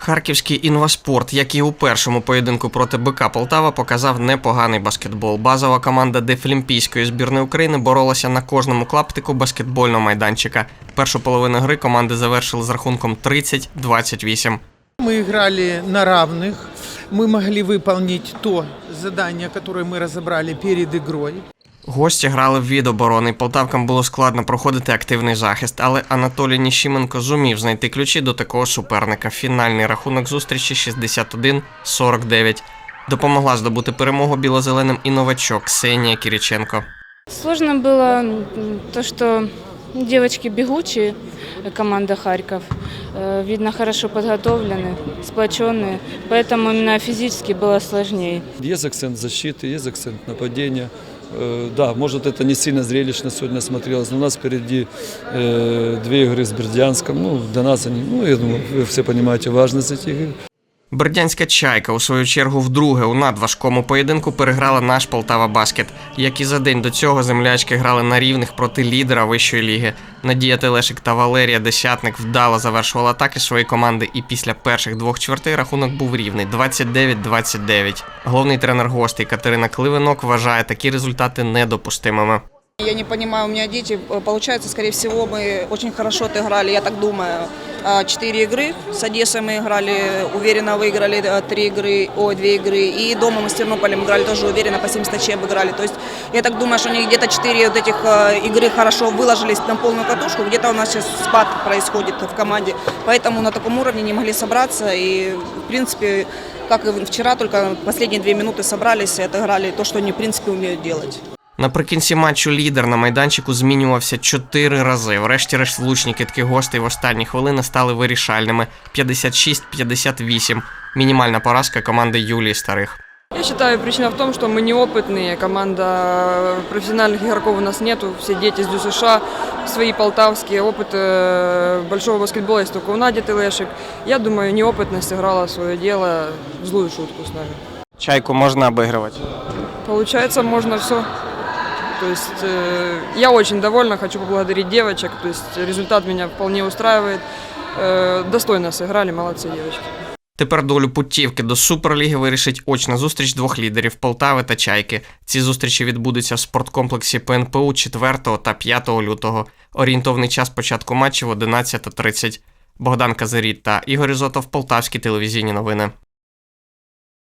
Харківський інваспорт, як і у першому поєдинку проти БК Полтава, показав непоганий баскетбол. Базова команда Дефлімпійської збірної України боролася на кожному клаптику баскетбольного майданчика. Першу половину гри команди завершили з рахунком 30-28. Мы играли на равных. Мы могли выполнить то задание, которое мы разобрали перед игрой. Гості грали в від оборони. і Полтавкам було складно проходити активний захист, але Анатолій Ніщименко зумів знайти ключі до такого суперника. Фінальний рахунок зустрічі 61-49. Допомогла здобути перемогу білозеленим і новачок Ксенія Кіріченко. Сложно было м, то, что девочки бегучие, э, команда Харьков. Э, Видно, хорошо подготовлены, сплоченные, поэтому именно физически было сложнее. Есть акцент защиты, есть акцент нападения. Э, Да, может это не сильно зрелищно сегодня смотрелось, но у нас впереди э, две игры с Бердянском. Ну, для нас они, ну, я думаю, вы все понимаете важность этих игр. Бердянська чайка у свою чергу вдруге у надважкому поєдинку переграла наш Полтава Баскет. Як і за день до цього землячки грали на рівних проти лідера вищої ліги. Надія Телешик та Валерія Десятник вдало завершували атаки своєї команди, і після перших двох чвертей рахунок був рівний 29-29. Головний тренер гостей Катерина Кливенок вважає такі результати недопустимими. Я не понимаю, у меня дети, э, получается, скорее всего, мы очень хорошо отыграли, я так думаю, а, четыре игры. С Одессой мы играли, уверенно выиграли э, три игры, о, две игры. И дома мы с Тернополем играли тоже уверенно, по 70 очей обыграли. То есть я так думаю, что у них где-то четыре вот этих э, игры хорошо выложились на полную катушку. Где-то у нас сейчас спад происходит в команде. Поэтому на таком уровне не могли собраться. И, в принципе, как и вчера, только последние две минуты собрались и отыграли то, что они, в принципе, умеют делать. Наприкінці матчу лідер на майданчику змінювався чотири рази. Врешті-решт влучні китки гостей в останні хвилини стали вирішальними 56-58. Мінімальна поразка команди Юлії Старих. Я считаю, причина в том, что мы неопытные, команда профессиональных игроков у нас нету, все дети с ДЮСШ, свои полтавские, опыт э, большого баскетбола есть только у Нади Телешек. Я думаю, неопытность сыграла свое дело, злую шутку с нами. Чайку можна обігрувати. Получается, можно все. То есть э, я очень довольна, хочу поблагодарить девочек, то есть результат меня вполне устраивает. Э, достойно сыграли, молодцы девочки. Тепер долю путівки до Суперліги вирішить очна зустріч двох лідерів Полтави та Чайки. Ці зустрічі відбудуться в спорткомплексі ПНПУ 4 та 5 лютого. Орієнтовний час початку матчів 11.30. Богдан Казаріт та Ігор Ізотов, Полтавські телевізійні новини.